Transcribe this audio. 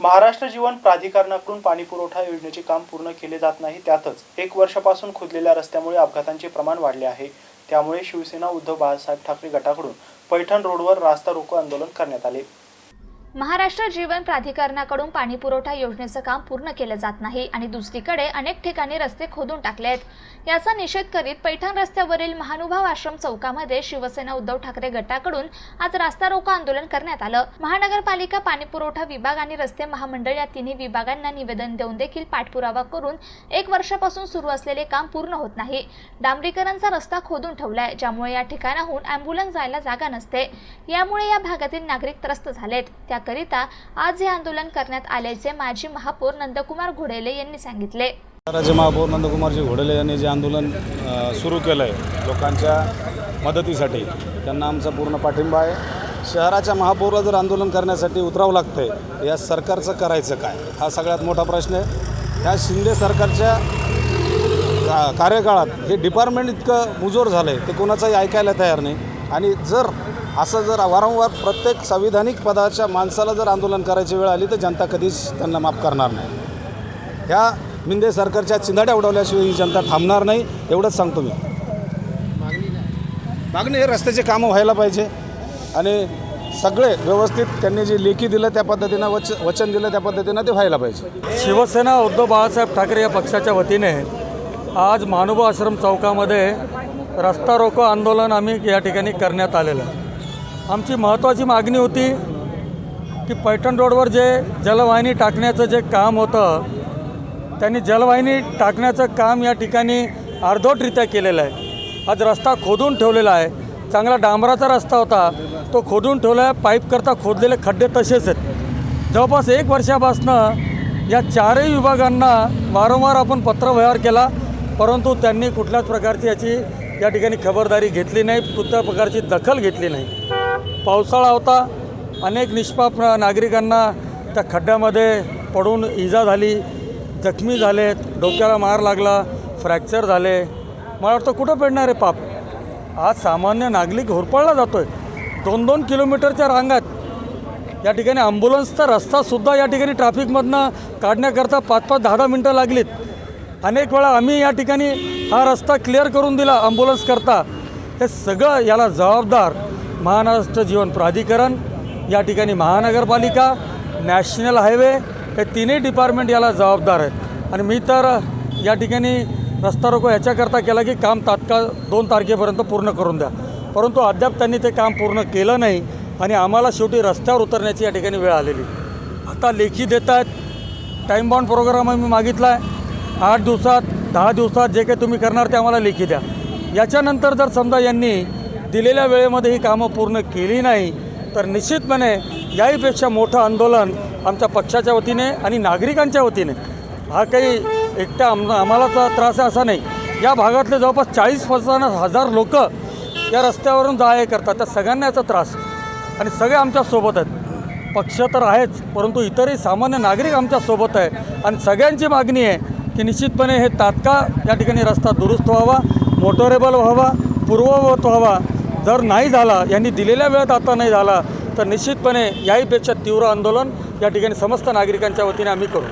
महाराष्ट्र जीवन प्राधिकरणाकडून पाणीपुरवठा योजनेचे काम पूर्ण केले जात नाही त्यातच एक वर्षापासून खोदलेल्या रस्त्यामुळे अपघातांचे प्रमाण वाढले आहे. त्यामुळे शिवसेना उद्धव बाळासाहेब ठाकरे गटाकडून पैठण रोडवर रास्ता रोको आंदोलन करण्यात आले. महाराष्ट्र जीवन प्राधिकरणाकडून पाणीपुरवठा योजनेचं काम पूर्ण केलं जात नाही आणि दुसरीकडे अनेक ठिकाणी रस्ते खोदून टाकले आहेत. याचा निषेध करीत पैठण रस्त्यावरील महानुभाव आश्रम चौकामध्ये शिवसेना उद्धव ठाकरे गटाकडून आज रास्ता रोको आंदोलन करण्यात आलं. महानगरपालिका पाणीपुरवठा विभाग आणि रस्ते महामंडळ या तिन्ही विभागांना निवेदन देऊन देखील पाठपुरावा करून एक वर्षापासून सुरू असलेले काम पूर्ण होत नाही. डांबरीकरांचा रस्ता खोदून ठेवलाय ज्यामुळे या ठिकाणाहून अँब्युलन्स जायला जागा नसते. यामुळे या भागातील नागरिक त्रस्त झालेत. करण्याकरिता आज हे आंदोलन करण्यात आल्याचे माजी महापौर नंदकुमार घोडेले यांनी सांगितले. राज्य महापौर नंदकुमारजी घोडेले यांनी जे आंदोलन सुरू केलं आहे लोकांच्या मदतीसाठी त्यांना आमचा पूर्ण पाठिंबा आहे. शहराच्या महापौरला जर आंदोलन करण्यासाठी उतरावं लागतं आहे या सरकारचं करायचं काय? हा सगळ्यात मोठा प्रश्न आहे. ह्या शिंदे सरकारच्या का कार्यकाळात हे डिपार्टमेंट इतकं मुजोर झालं आहे ते कोणाचंही ऐकायला तयार नाही. आणि जर असं जर वारंवार प्रत्येक संविधानिक पदाच्या माणसाला जर आंदोलन करायची वेळ आली तर जनता कधीच त्यांना माफ करणार नाही. ह्या मिंदे सरकारच्या चिंधाड्या उडवल्याशिवाय ही जनता थांबणार नाही एवढंच सांगतो मी. मागणी हे रस्त्याचे कामं व्हायला पाहिजे आणि सगळे व्यवस्थित त्यांनी जे लेखी दिलं त्या पद्धतीनं वच वचन दिलं त्या पद्धतीनं ते व्हायला पाहिजे. शिवसेना उद्धव बाळासाहेब ठाकरे या पक्षाच्या वतीने आज महानुभाव आश्रम चौकामध्ये रस्ता रोको आंदोलन आम्ही या ठिकाणी करण्यात आलेलं आहे. आमची महत्त्वाची मागणी होती की पैठण रोडवर जे जलवाहिनी टाकण्याचं जे काम होतं त्यांनी जलवाहिनी टाकण्याचं काम या ठिकाणी अर्धवटरित्या केलेलं आहे. आज रस्ता खोदून ठेवलेला आहे. चांगला डांबराचा रस्ता होता. तो खोदून ठेवला आहे पाईपकरता खोदलेले खड्डे तसेच आहेत. जवळपास एक वर्षापासनं या चारही विभागांना वारंवार आपण पत्रव्यवहार केला परंतु त्यांनी कुठल्याच प्रकारची याची या ठिकाणी खबरदारी घेतली नाही कुठल्या प्रकारची दखल घेतली नाही. पावसाळा होता. अनेक निष्पाप नागरिकांना त्या खड्ड्यामध्ये पडून इजा झाली जखमी झालेत डोक्याला मार लागला फ्रॅक्चर झाले. मला वाटतं कुठं पडणार आहे पाप? आज सामान्य नागरिक होरपळला जातो आहे दोन दोन किलोमीटरच्या रांगात. या ठिकाणी ॲम्ब्युलन्सचा रस्तासुद्धा या ठिकाणी ट्रॅफिकमधनं काढण्याकरता पाच पाच दहा दहा मिनटं लागलीत. अनेक वेळा आम्ही या ठिकाणी हा रस्ता क्लिअर करून दिला ॲम्ब्युलन्स करता. हे सगळं याला जबाबदार महाराष्ट्र जीवन प्राधिकरण या ठिकाणी महानगरपालिका नॅशनल हायवे हे तिन्ही डिपार्टमेंट याला जबाबदार आहेत. आणि मी तर या ठिकाणी रस्ता रोको ह्याच्याकरता केला की काम तात्काळ दोन तारखेपर्यंत पूर्ण करून द्या. परंतु अद्याप त्यांनी ते काम पूर्ण केलं नाही आणि आम्हाला शेवटी रस्त्यावर उतरण्याची या ठिकाणी वेळ आलेली. आता लेखी देत आहेत. टाईम बाउंड प्रोग्राम आम्ही मागितला आहे. आठ दिवसात दहा दिवसात जे काही तुम्ही करणार ते आम्हाला लेखी द्या. याच्यानंतर जर समजा यांनी दिलेल्या वेळेमध्ये ही कामं पूर्ण केली नाही तर निश्चितपणे याहीपेक्षा मोठं आंदोलन आमच्या पक्षाच्या वतीने आणि नागरिकांच्या वतीने हा काही एकट्या आम आम्हालाचा त्रास आहे असा नाही. या भागातले जवळपास चाळीस पन्नास हजार लोक या रस्त्यावरून जा हे करतात. त्या सगळ्यांना याचा त्रास. आणि सगळे आमच्यासोबत आहेत. पक्ष तर आहेच परंतु इतरही सामान्य नागरिक आमच्यासोबत आहे. आणि सगळ्यांची मागणी आहे की निश्चितपणे हे तात्काळ या ठिकाणी रस्ता दुरुस्त व्हावा मोटोरेबल व्हावा पूर्ववत व्हावा जर नाही झाला यांनी दिलेल्या वेळेत आता नाही झाला तर निश्चितपणे याहीपेक्षा तीव्र आंदोलन या ठिकाणी समस्त नागरिकांच्या वतीने आम्ही करू.